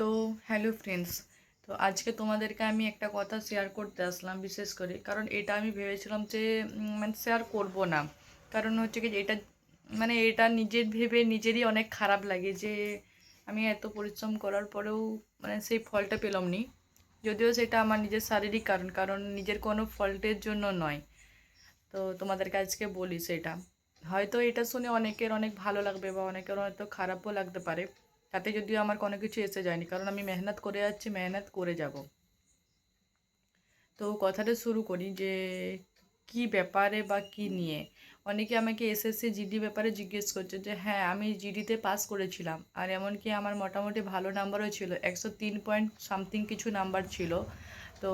তো hello friends তো আজকে তোমাদেরকে আমি একটা কথা শেয়ার করতে আসলাম বিশেষ করে। কারণ এটা আমি ভেবেছিলাম যে মানে শেয়ার করব না। কারণ হচ্ছে কি এটা মানে এটা নিজের ভেবে নিজেরই অনেক খারাপ লাগে যে, আমি এত পরিশ্রম করার পরেও মানে সেই ফলটা পেলাম নি। যদিও সেটা আমার নিজের শারীরিক কারণ কারণ নিজের কোনো ফল্টের জন্য নয়। তো তোমাদেরকে আজকে বলি সেটা। হয়তো এটা শুনে অনেকের অনেক ভালো লাগবে বা অনেকের হয়তো খারাপও লাগতে পারে। তাতে যদিও আমার কোনো কিছু এসে যায়নি, কারণ আমি মেহনত করে যাচ্ছি, মেহনত করে যাব। তো কথাটা শুরু করি যে, কি ব্যাপারে বা কি নিয়ে? অনেকে আমাকে এসএসসি, জিডি ব্যাপারে জিজ্ঞেস করছে যে হ্যাঁ আমি জিডিতে পাস করেছিলাম। আর এমনকি আমার মোটামুটি ভালো নাম্বারও ছিল, একশো তিন পয়েন্ট সামথিং কিছু নাম্বার ছিল। তো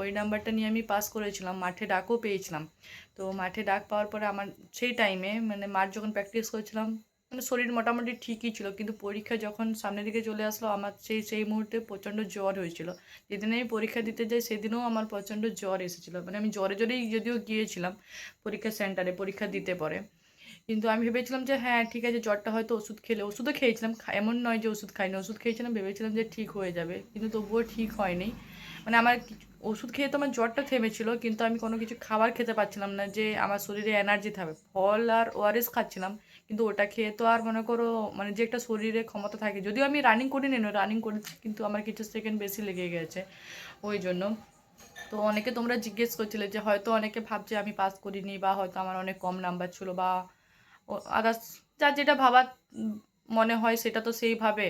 ওই নাম্বারটা নিয়ে আমি পাস করেছিলাম, মাঠে ডাকও পেয়েছিলাম। তো মাঠে ডাক পাওয়ার পরে আমার, সেই টাইমে মানে মাঠ যখন প্র্যাকটিস করছিলাম মানে শরীর মোটামুটি ঠিকই ছিল, কিন্তু পরীক্ষা যখন সামনের দিকে চলে আসলো, আমার সেই সেই মুহূর্তে প্রচণ্ড জ্বর হয়েছিল। যেদিন আমি পরীক্ষা দিতে যাই, সেদিনও আমার প্রচণ্ড জ্বর এসেছিল। মানে আমি জ্বরে, জ্বরেই যদিও গিয়েছিলাম পরীক্ষা সেন্টারে, পরীক্ষা দিতে পরে। কিন্তু আমি ভেবেছিলাম যে হ্যাঁ ঠিক আছে, জ্বরটা হয়তো ওষুধ খেলে, ওষুধও খেয়েছিলাম এমন নয় যে ওষুধ খাইনি, ওষুধ খেয়েছিলাম, ভেবেছিলাম যে ঠিক হয়ে যাবে। কিন্তু তবুও ঠিক হয়নি। মানে আমার ওষুধ খেয়ে তো আমার জ্বরটা থেমেছিল, কিন্তু আমি কোনো কিছু খাবার খেতে পারছিলাম না, যে আমার শরীরে এনার্জি থাকবে। ফল আর ওআরএস খাচ্ছিলাম, কিন্তু ওটা খেয়ে তো আর মনে করো মানে যে একটা শরীরে ক্ষমতা থাকে। যদিও আমি রানিং করিনি না রানিং করেছি, কিন্তু আমার কিছু সেকেন্ড বেশি লেগে গেছে, ওই জন্য। তো অনেকে তোমরা জিজ্ঞেস করছিলে যে হয়তো অনেকে ভাবছে আমি পাস করিনি, বা হয়তো আমার অনেক কম নাম্বার ছিল, বা আদার্স যার যেটা ভাবার মনে হয় সেটা তো সেইভাবে।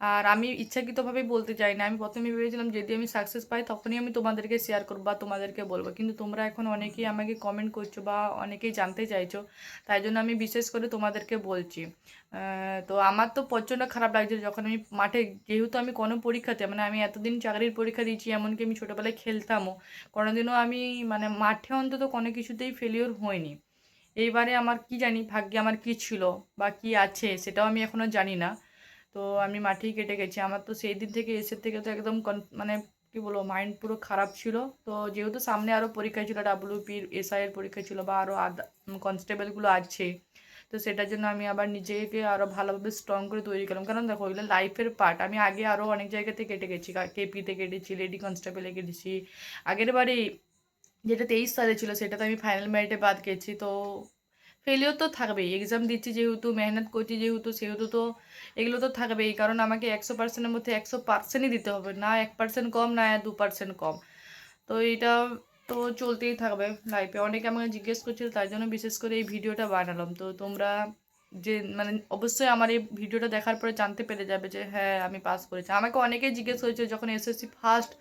আর আমি ইচ্ছাকৃতভাবেই বলতে চাই না। আমি প্রথমে ভেবেছিলাম যদি আমি সাকসেস পাই, তখনই আমি তোমাদেরকে শেয়ার করব বা তোমাদেরকে বলব। কিন্তু তোমরা এখন অনেকেই আমাকে কমেন্ট করছ বা অনেকেই জানতে চাইছো, তাই জন্য আমি বিশেষ করে তোমাদেরকে বলছি। তো আমার তো প্রচণ্ড খারাপ লাগছিল যখন আমি মাঠে, যেহেতু আমি কোনো পরীক্ষাতে মানে আমি এতদিন চাকরির পরীক্ষা দিয়েছি, এমনকি আমি ছোটোবেলায় খেলতামও, কোনোদিনও আমি মানে মাঠে অন্তত কোনো কিছুতেই ফেলিওর হয়নি। এইবারে আমার কি জানি, ভাগ্যে আমার কি ছিল বা কি আছে সেটাও আমি এখনও জানি না। তো আমি মাঠেই কেটে গেছি। আমার তো সেই দিন থেকে এসে থেকে তো একদম মানে কি বলব মাইন্ড পুরো খারাপ ছিল। তো যেহেতু সামনে আরও পরীক্ষা ছিল ডাব্লিউপির এসআই এর পরীক্ষা ছিল বা আরও আদা কনস্টেবলগুলো আছে, তো সেটার জন্য আমি আবার নিজেকে আরও ভালোভাবে স্ট্রং করে তৈরি করলাম। কারণ দেখো ওইগুলো লাইফের পার্ট আমি আগে আরও অনেক জায়গাতে কেটে গেছি। কেপিতে কেটেছি লেডি কনস্টেবলে কেটেছি। আগের বারেই যেটা তেইশ সালে ছিল, সেটাতে আমি ফাইনাল মেরিটে বাদ গেছি। তো ফেলিওর তো থাকবেই। এক্সাম দিচ্ছি যেহেতু, মেহনত করছি যেহেতু, সেহেতু তো এগুলো তো থাকবেই। কারণ আমাকে একশো পার্সেন্টের মধ্যে একশো পার্সেন্টই দিতে হবে। না এক পার্সেন্ট কম, না দু পার্সেন্ট কম। তো এটা তো চলতেই থাকবে লাইফে অনেকে আমাকে জিজ্ঞেস করছিল, তাই জন্য বিশেষ করে এই ভিডিওটা বানালাম। তো তোমরা যে মানে অবশ্যই আমার এই ভিডিওটা দেখার পরে জানতে পেরে যাবে যে হ্যাঁ আমি পাস করেছি। আমাকে অনেকেই জিজ্ঞেস করেছে যখন এসএসসি ফার্স্ট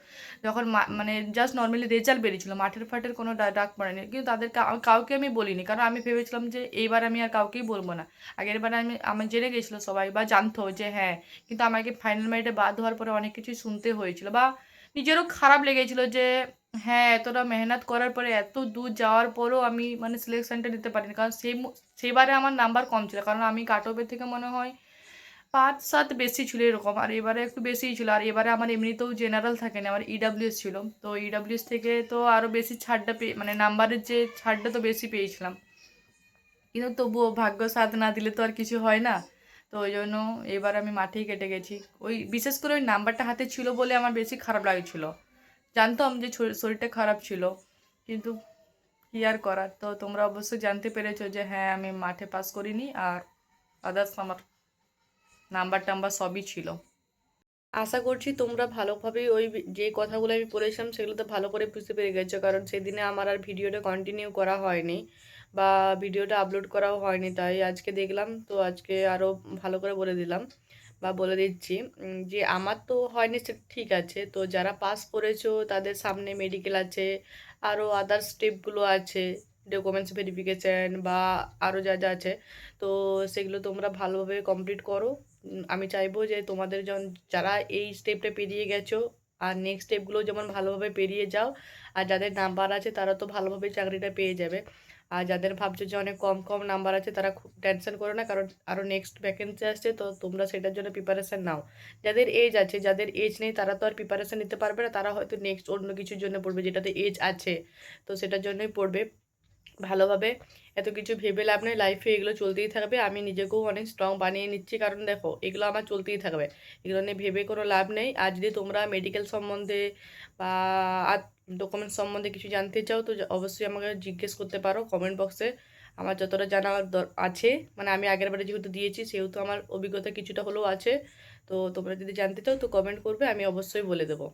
যখন মানে জাস্ট নর্মালি রেজাল্ট বেরিয়েছিল, মাঠের ফাটের কোনো ডাক পড়েনি। কিন্তু তাদের কাউকে আমি বলিনি, কারণ আমি ভেবেছিলাম যে এইবার আমি আর কাউকেই বলব না। আগের বার আমি আমার জেনে গেছিল সবাই বা জানতো যে হ্যাঁ কিন্তু আমাকে ফাইনাল মেরিটে বাদ হওয়ার পরে অনেক কিছুই শুনতে হয়েছিল বা নিজেরও খারাপ লেগেছিল যে হ্যাঁ এতটা মেহনত করার পরে, এত দূর যাওয়ার পরেও আমি মানে সিলেকশনটা নিতে পারিনি। কারণ সেই সেবারে আমার নাম্বার কম ছিল। কারণ আমি কাট থেকে মনে হয় পাঁচ সাত বেশি ছিল এরকম। আর এবারে একটু বেশিই ছিল। আর এবারে আমার এমনিতেও জেনারেল থাকে না। আমার ইডাব্লিউএস ছিল। তো ইডাব্লিউএস থেকে তো আরও বেশি ছাড়টা পেয়ে মানে নাম্বারের যে ছাড়টা তো বেশি পেয়েছিলাম। কিন্তু তবুও ভাগ্য সাথ না দিলে তো আর কিছু হয় না। তো ওই জন্য এবার আমি মাঠেই কেটে গেছি। ওই, বিশেষ করে ওই নাম্বারটা হাতে ছিল বলে আমার বেশি খারাপ লাগছিল। জানতাম যে শরীরটা খারাপ ছিল, কিন্তু কি আর করার? তো তোমরা অবশ্যই জানতে পেরেছ যে হ্যাঁ আমি মাঠে পাস করিনি আর আদার্স আমার নাম্বার টাম্বার সবই ছিল। আশা করছি তোমরা ভালোভাবে ওই যে কথাগুলো আমি পড়েছিলাম সেগুলো তো ভালো করে বুঝতে পেরে গেছো, কারণ সেদিনে আমার আর ভিডিওটা কন্টিনিউ করা হয়নি বা ভিডিওটা আপলোড করাও হয়নি, তাই আজকে দেখলাম, তো আজকে আরও ভালো করে বলে দিলাম। বা বলে দিচ্ছি যে আমার তো হয়নি সেটা ঠিক আছে। তো যারা পাস করেছ, তাদের সামনে মেডিকেল আছে আরও আদার স্টেপগুলো আছে ডকুমেন্টস ভেরিফিকেশান বা আরও যা যা আছে, তো সেগুলো তোমরা ভালোভাবে কমপ্লিট করো। আমি চাইব যে তোমাদের জন, যারা এই স্টেপটা পেরিয়ে গেছো, আর নেক্সট স্টেপগুলো যেমন ভালোভাবে পেরিয়ে যাও, আর যাদের নাম্বার আছে, তারা তো ভালোভাবে চাকরিটা পেয়ে যাবে। আর যাদের ভাবছ যে অনেক কম কম নাম্বার আছে, তারা খুব টেনশন করো না, কারণ আরও নেক্সট ভ্যাকেন্সি আসছে, তো তোমরা সেটার জন্য প্রিপারেশান নাও। যাদের এজ আছে, যাদের এজ নেই, তারা তো আর প্রিপারেশান নিতে পারবে না, তারা হয়তো নেক্সট অন্য কিছুর জন্য পড়বে, যেটাতে এজ আছে, তো সেটার জন্যই পড়বে। ভালোভাবে এত কিছু ভেবে লাভ নেই লাইফে এগুলো চলতেই থাকবে। আমি নিজেকেও অনেক স্ট্রং বানিয়ে নিচ্ছি। কারণ দেখো, এগুলো আমার চলতেই থাকবে। এগুলো নিয়ে ভেবে কোনো লাভ নেই। আর যদি তোমরা মেডিকেল সম্বন্ধে বা আর ডকুমেন্ট সম্বন্ধে কিছু জানতে চাও, তো অবশ্যই আমাকে জিজ্ঞেস করতে পারো কমেন্ট বক্সে আমার যতটা জানা আছে মানে আমি আগের বারে যেহেতু দিয়েছি, সেহেতু আমার অভিজ্ঞতা কিছুটা হলেও আছে। তো তোমরা যদি জানতে চাও, তো কমেন্ট করবে, আমি অবশ্যই বলে দেবো।